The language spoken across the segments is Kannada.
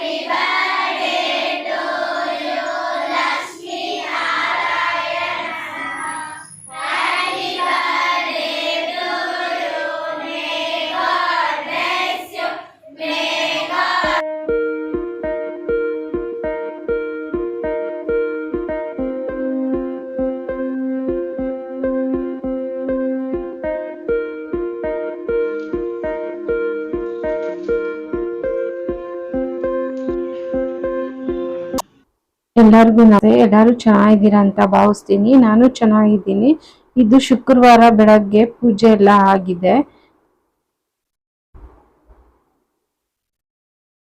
Happy birthday. ಎಲ್ಲರಿಗೂ ನಮಸ್ತೆ. ಎಲ್ಲರೂ ಚೆನ್ನಾಗಿದ್ದೀರಾ ಅಂತ ಭಾವಿಸ್ತೀನಿ. ನಾನು ಚೆನ್ನಾಗಿದ್ದೀನಿ. ಇದು ಶುಕ್ರವಾರ ಬೆಳಗ್ಗೆ ಪೂಜೆ ಎಲ್ಲ ಆಗಿದೆ.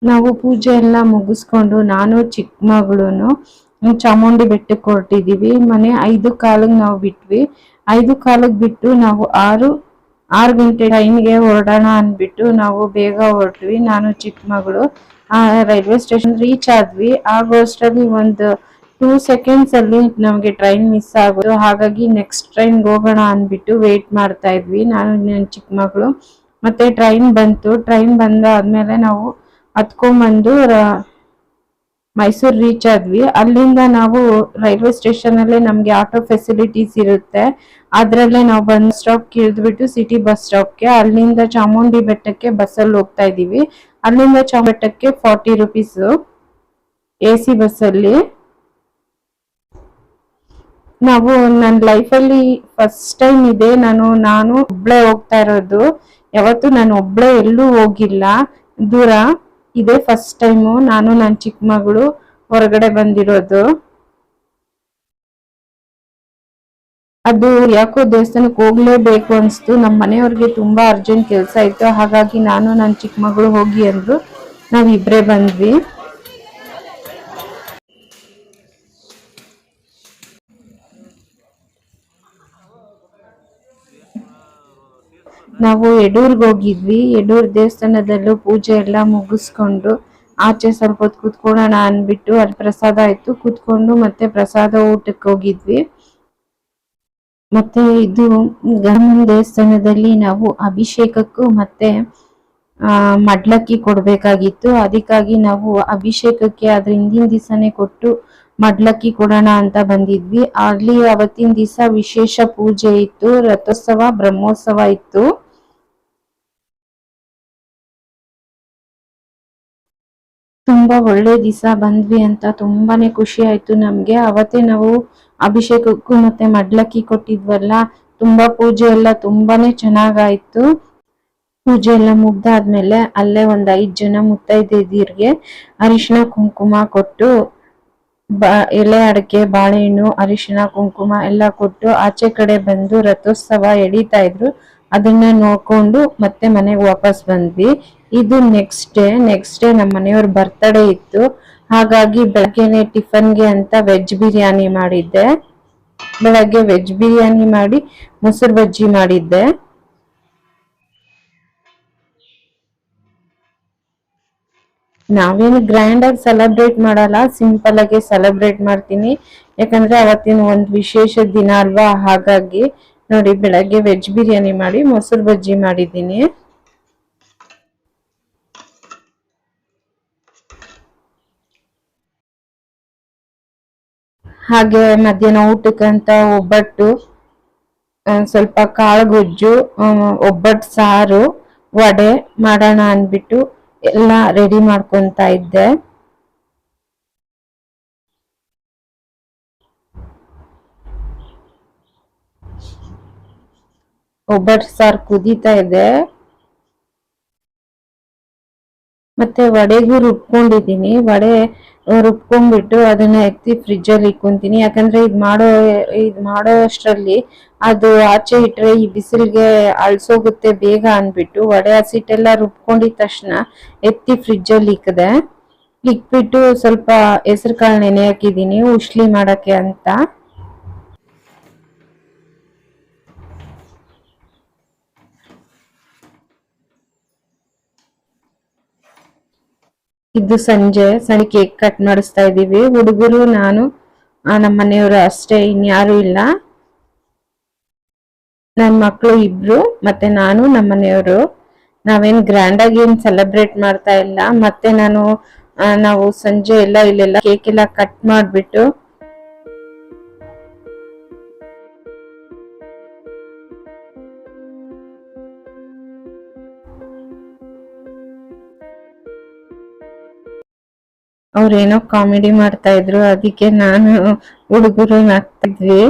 ನಾವು ಪೂಜೆ ಎಲ್ಲ ಮುಗಿಸ್ಕೊಂಡು ನಾನು ಚಿಕ್ಕ ಚಾಮುಂಡಿ ಬೆಟ್ಟಕ್ಕೆ ಹೊರಟಿದ್ದೀವಿ. ಮನೆ ಐದು ಕಾಲಿಗೆ ನಾವು ಬಿಟ್ವಿ. ಐದು ಕಾಲಿಗೆ ಬಿಟ್ಟು ನಾವು ಆರು ಆರು ಗಂಟೆ ಟೈಮ್ಗೆ ಹೊರಡೋಣ ಅಂದ್ಬಿಟ್ಟು ನಾವು ಬೇಗ ಹೊರಟ್ವಿ. ನಾನು ಚಿಕ್ಕ ಮಗಳು ಆ ರೈಲ್ವೆ ಸ್ಟೇಷನ್ ರೀಚ್ ಆದ್ವಿ. ಆಗೋಷ್ಟರಲ್ಲಿ ಒಂದು ಟೂ ಸೆಕೆಂಡ್ಸ್ ಅಲ್ಲಿ ನಮಗೆ ಟ್ರೈನ್ ಮಿಸ್ ಆಗೋದು. ಹಾಗಾಗಿ ನೆಕ್ಸ್ಟ್ ಟ್ರೈನ್ ಹೋಗೋಣ ಅಂದ್ಬಿಟ್ಟು ವೇಟ್ ಮಾಡ್ತಾ ಇದ್ವಿ. ನಾನು ನನ್ನ ಚಿಕ್ಕ ಮಗಳು. ಮತ್ತೆ ಟ್ರೈನ್ ಬಂತು. ಟ್ರೈನ್ ಬಂದಾದ್ಮೇಲೆ ನಾವು ಹತ್ಕೊಂಡ್ಬಂದು ಮೈಸೂರು ರೀಚ್ ಆದ್ವಿ. ಅಲ್ಲಿಂದ ನಾವು ರೈಲ್ವೆ ಸ್ಟೇಷನ್ ಅಲ್ಲೇ ನಮ್ಗೆ ಆಟೋ ಫೆಸಿಲಿಟೀಸ್ ಇರುತ್ತೆ. ಅದ್ರಲ್ಲೇ ನಾವು ಬಸ್ ಸ್ಟಾಪ್ ಇಳಿದ್ಬಿಟ್ಟು ಸಿಟಿ ಬಸ್ ಸ್ಟಾಪ್ಗೆ ಅಲ್ಲಿಂದ ಚಾಮುಂಡಿ ಬೆಟ್ಟಕ್ಕೆ ಬಸ್ಸಲ್ಲಿ ಹೋಗ್ತಾ ಇದೀವಿ ಅಲ್ಲಿಂದ ಚೌಮಟ್ಟಕ್ಕೆ ಫಾರ್ಟಿ ರುಪೀಸ್ ಎ ಸಿ ಬಸ್ಸಲ್ಲಿ ನಾವು ನನ್ನ ಲೈಫಲ್ಲಿ ಫಸ್ಟ್ ಟೈಮ್ ಇದೆ. ನಾನು ನಾನು ಒಬ್ಳೆ ಹೋಗ್ತಾ ಇರೋದು. ಯಾವತ್ತು ನಾನು ಒಬ್ಳೆ ಎಲ್ಲೂ ಹೋಗಿಲ್ಲ. ದೂರ ಇದೇ ಫಸ್ಟ್ ಟೈಮು ನಾನು ನನ್ನ ಚಿಕ್ಕ ಮಗಳು ಹೊರಗಡೆ ಬಂದಿರೋದು. ಅದು ಯಾಕೋ ದೇವಸ್ಥಾನಕ್ಕೆ ಹೋಗ್ಲೇಬೇಕು ಅನ್ಸ್ತು. ನಮ್ಮ ಮನೆಯವ್ರಿಗೆ ತುಂಬಾ ಅರ್ಜೆಂಟ್ ಕೆಲಸ ಇತ್ತು. ಹಾಗಾಗಿ ನಾನು ನನ್ನ ಚಿಕ್ಕ ಮಗಳು ಹೋಗಿ ಅಂದ್ರು ನಾವಿಬ್ಬರೇ ಬಂದ್ವಿ. ನಾವು ಯಡೂರ್ಗೆ ಹೋಗಿದ್ವಿ. ಯಡೂರ್ ದೇವಸ್ಥಾನದಲ್ಲೂ ಪೂಜೆ ಎಲ್ಲ ಮುಗಿಸ್ಕೊಂಡು ಆಚೆ ಸ್ವಲ್ಪ ಹೊತ್ತು ಕೂತ್ಕೊಳ್ಳೋಣ ಅಂದ್ಬಿಟ್ಟು ಅಲ್ಲಿ ಪ್ರಸಾದ ಆಯ್ತು. ಕೂತ್ಕೊಂಡು ಮತ್ತೆ ಪ್ರಸಾದ ಊಟಕ್ಕೆ ಹೋಗಿದ್ವಿ. ಮತ್ತೆ ಇದು ಗಣ ದೇವಸ್ಥಾನದಲ್ಲಿ ನಾವು ಅಭಿಷೇಕಕ್ಕೂ ಮತ್ತೆ ಮಡ್ಲಕ್ಕಿ ಕೊಡ್ಬೇಕಾಗಿತ್ತು. ಅದಕ್ಕಾಗಿ ನಾವು ಅಭಿಷೇಕಕ್ಕೆ ಅದ್ರ ಹಿಂದಿನ ದಿವಸನೇ ಕೊಟ್ಟು ಮಡ್ಲಕ್ಕಿ ಕೊಡೋಣ ಅಂತ ಬಂದಿದ್ವಿ. ಅಲ್ಲಿ ಅವತ್ತಿನ ದಿವಸ ವಿಶೇಷ ಪೂಜೆ ಇತ್ತು, ರಥೋತ್ಸವ, ಬ್ರಹ್ಮೋತ್ಸವ ಇತ್ತು. ತುಂಬಾ ಒಳ್ಳೆ ದಿವಸ ಬಂದ್ವಿ ಅಂತ ತುಂಬಾನೇ ಖುಷಿ ಆಯ್ತು ನಮ್ಗೆ. ಅವತ್ತೇ ನಾವು ಅಭಿಷೇಕಕ್ಕೂ ಮತ್ತೆ ಮಡ್ಲಕ್ಕಿ ಕೊಟ್ಟಿದ್ವಲ್ಲ, ತುಂಬಾ ಪೂಜೆ ಎಲ್ಲ ತುಂಬಾನೇ ಚೆನ್ನಾಗಾಯ್ತು. ಪೂಜೆ ಎಲ್ಲ ಮುಗ್ದಾದ್ಮೇಲೆ ಅಲ್ಲೇ ಒಂದ್ ಐದ್ ಜನ ಮುತ್ತೈದೆಯರಿಗೆ ಅರಿಶಿನ ಕುಂಕುಮ ಕೊಟ್ಟು, ಬ, ಎಲೆ, ಅಡಕೆ, ಬಾಳೆಹಣ್ಣು ಅರಿಶಿನ ಕುಂಕುಮ ಎಲ್ಲ ಕೊಟ್ಟು ಆಚೆ ಕಡೆ ಬಂದು ರಥೋತ್ಸವ ಎಳೀತಾ ಇದ್ರು. ಅದನ್ನ ನೋಡ್ಕೊಂಡು ಮತ್ತೆ ಮನೆಗೆ ವಾಪಸ್ ಬಂದ್ವಿ. ಇದು ನೆಕ್ಸ್ಟ್ ಡೇ ನೆಕ್ಸ್ಟ್ ಡೇ ನಮ್ಮ ಮನೆಯವ್ರ ಬರ್ತಡೇ ಇತ್ತು. ಹಾಗಾಗಿ ಬೆಳಗ್ಗೆನೆ ಟಿಫನ್ಗೆ ಅಂತ ವೆಜ್ ಬಿರಿಯಾನಿ ಮಾಡಿದ್ದೆ. ಬೆಳಗ್ಗೆ ವೆಜ್ ಬಿರಿಯಾನಿ ಮಾಡಿ, ಮೊಸರು ಬಜ್ಜಿ ಮಾಡಿದ್ದೆ. ನಾವೇನು ಗ್ರ್ಯಾಂಡ್ ಆಗಿ ಸೆಲೆಬ್ರೇಟ್ ಮಾಡಲ್ಲ ಸಿಂಪಲ್ ಆಗಿ ಸೆಲೆಬ್ರೇಟ್ ಮಾಡ್ತೀನಿ. ಯಾಕಂದ್ರೆ ಅವತ್ತಿನ ಒಂದ್ ವಿಶೇಷ ದಿನ ಅಲ್ವಾ? ಹಾಗಾಗಿ ನೋಡಿ ಬೆಳಗ್ಗೆ ವೆಜ್ ಬಿರಿಯಾನಿ ಮಾಡಿ, ಮೊಸರು ಬಜ್ಜಿ ಮಾಡಿದ್ದೀನಿ. ಹಾಗೆ ಮಧ್ಯಾಹ್ನ ಊಟಕ್ಕಂತ ಒಬ್ಬಟ್ಟು ಸ್ವಲ್ಪ ಕಾಳು ಗೊಜ್ಜು ಒಬ್ಬಟ್ಟು ಸಾರು, ವಡೆ ಮಾಡೋಣ ಅಂದ್ಬಿಟ್ಟು ಎಲ್ಲ ರೆಡಿ ಮಾಡ್ಕೊತಾ ಇದ್ದೆ. ಒಬ್ಬಟ್ಟು ಸಾರು ಕುದೀತಾ ಇದೆ. ಮತ್ತೆ ವಡೆಗೂ ರುಬ್ಕೊಂಡಿದ್ದೀನಿ. ವಡೆ ರುಬ್ಕೊಂಡ್ಬಿಟ್ಟು ಅದನ್ನ ಎತ್ತಿ ಫ್ರಿಜ್ ಅಲ್ಲಿ ಇಟ್ಕೊಂತೀನಿ. ಯಾಕಂದ್ರೆ ಇದು ಮಾಡೋ ಇದು ಮಾಡೋ ಅಷ್ಟ್ರಲ್ಲಿ ಅದು ಆಚೆ ಇಟ್ರೆ ಈ ಬಿಸಿಲಿಗೆ ಅಳ್ಸೋಗುತ್ತೆ ಬೇಗ ಅಂದ್ಬಿಟ್ಟು ವಡೆ ಹಸಿಟ್ಟೆಲ್ಲ ರುಬ್ಕೊಂಡಿದ ತಕ್ಷಣ ಎತ್ತಿ ಫ್ರಿಜ್ ಅಲ್ಲಿ ಇಕ್ಕದೆ ಇಕ್ಬಿಟ್ಟು ಸ್ವಲ್ಪ ಹೆಸರು ಕಾಳು ನೆನೆ ಹಾಕಿದೀನಿ ಉಶ್ಲಿ ಮಾಡಕ್ಕೆ ಅಂತ. ಇದು ಸಂಜೆ ಸಣ್ಣ ಕೇಕ್ ಕಟ್ ಮಾಡಿಸ್ತಾ ಇದೀವಿ ಹುಡುಗರು, ನಾನು ನಮ್ಮ ಮನೆಯವರು ಅಷ್ಟೇ, ಇನ್ಯಾರು ಇಲ್ಲ. ನನ್ನ ಮಕ್ಕಳು ಇಬ್ರು, ಮತ್ತೆ ನಾನು, ನಮ್ಮ ಮನೆಯವರು. ನಾವೇನ್ ಗ್ರ್ಯಾಂಡ್ ಆಗಿ ಏನ್ ಸೆಲೆಬ್ರೇಟ್ ಮಾಡ್ತಾ ಇಲ್ಲ. ಮತ್ತೆ ನಾನು ನಾವು ಸಂಜೆ ಎಲ್ಲ ಇಲ್ಲೆಲ್ಲ ಕೇಕ್ ಎಲ್ಲ ಕಟ್ ಮಾಡ್ಬಿಟ್ಟು ಅವ್ರೇನೋ ಕಾಮಿಡಿ ಮಾಡ್ತಾ ಇದ್ರು, ಅದಕ್ಕೆ ನಾನು ಹುಡುಗರು ನಗ್ತಿದ್ವಿ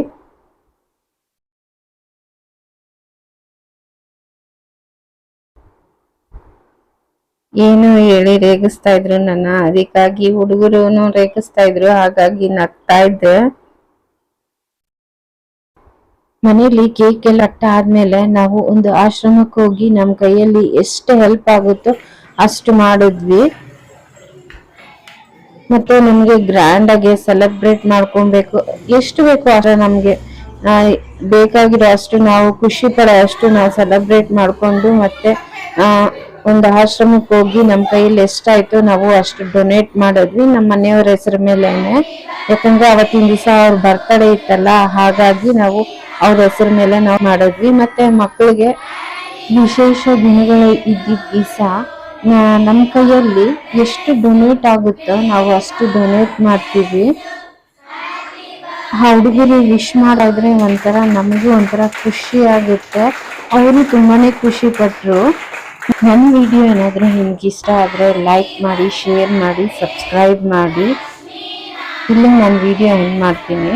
ಏನು ಹೇಳಿ ರೇಗಿಸ್ತಾ ಇದ್ರು ನನ್ನ, ಅದಕ್ಕಾಗಿ ಹುಡುಗರು ರೇಗಿಸ್ತಾ ಇದ್ರು, ಹಾಗಾಗಿ ನಗ್ತಾ ಇದ್ದೆ. ಮನೇಲಿ ಕೇಕ್ ಎಲ್ಲ ಅಟ್ಟ ಆದ್ಮೇಲೆ ನಾವು ಒಂದು ಆಶ್ರಮಕ್ಕೆ ಹೋಗಿ ನಮ್ ಕೈಯಲ್ಲಿ ಎಷ್ಟು ಹೆಲ್ಪ್ ಆಗುತ್ತೋ ಅಷ್ಟು ಮಾಡಿದ್ವಿ. ಮತ್ತೆ ನಮಗೆ ಗ್ರ್ಯಾಂಡ್ ಆಗಿ ಸೆಲೆಬ್ರೇಟ್ ಮಾಡ್ಕೊಬೇಕು. ಎಷ್ಟು ಬೇಕು ಅಷ್ಟು ನಮಗೆ ಬೇಕಾಗಿರೋ ಅಷ್ಟು ನಾವು ಖುಷಿ ಪಡೋ ಅಷ್ಟು ನಾವು ಸೆಲೆಬ್ರೇಟ್ ಮಾಡಿಕೊಂಡು ಮತ್ತೆ ಒಂದು ಆಶ್ರಮಕ್ಕೆ ಹೋಗಿ ನಮ್ಮ ಕೈಯಲ್ಲಿ ಎಷ್ಟಾಯಿತು ನಾವು ಅಷ್ಟು ಡೊನೇಟ್ ಮಾಡಿದ್ವಿ. ನಮ್ಮ ಮನೆಯವ್ರ ಹೆಸರ ಮೇಲೇ ಯಾಕಂದ್ರೆ ಅವತ್ತಿನ ದಿವಸ ಅವ್ರ ಬರ್ತಡೇ ಇತ್ತಲ್ಲ, ಹಾಗಾಗಿ ನಾವು ಅವ್ರ ಹೆಸರ ಮೇಲೆ ನಾವು ಮಾಡಿದ್ವಿ. ಮತ್ತೆ ಮಕ್ಕಳಿಗೆ ವಿಶೇಷ ದಿನಗಳು ಇದ್ದಿದ್ದ ದಿವಸ ನಮ್ಮ ಕೈಯಲ್ಲಿ ಎಷ್ಟು ಡೊನೇಟ್ ಆಗುತ್ತೋ ನಾವು ಅಷ್ಟು ಡೊನೇಟ್ ಮಾಡ್ತೀವಿ. ಆ ಹುಡುಗರಿಗೆ ವಿಶ್ ಮಾಡಿದ್ರೆ ಒಂಥರ ನಮಗೂ ಒಂಥರ ಖುಷಿ ಆಗುತ್ತೆ. ಅವರು ತುಂಬಾನೇ ಖುಷಿ ಪಟ್ರು. ನನ್ನ ವಿಡಿಯೋ ಏನಾದರೂ ನಿಮ್ಗೆ ಇಷ್ಟ ಆದರೆ ಲೈಕ್ ಮಾಡಿ ಶೇರ್ ಮಾಡಿ ಸಬ್ಸ್ಕ್ರೈಬ್ ಮಾಡಿ. ಇಲ್ಲಿ ನಾನು ವಿಡಿಯೋ ಎಂಡ್ ಮಾಡ್ತೀನಿ.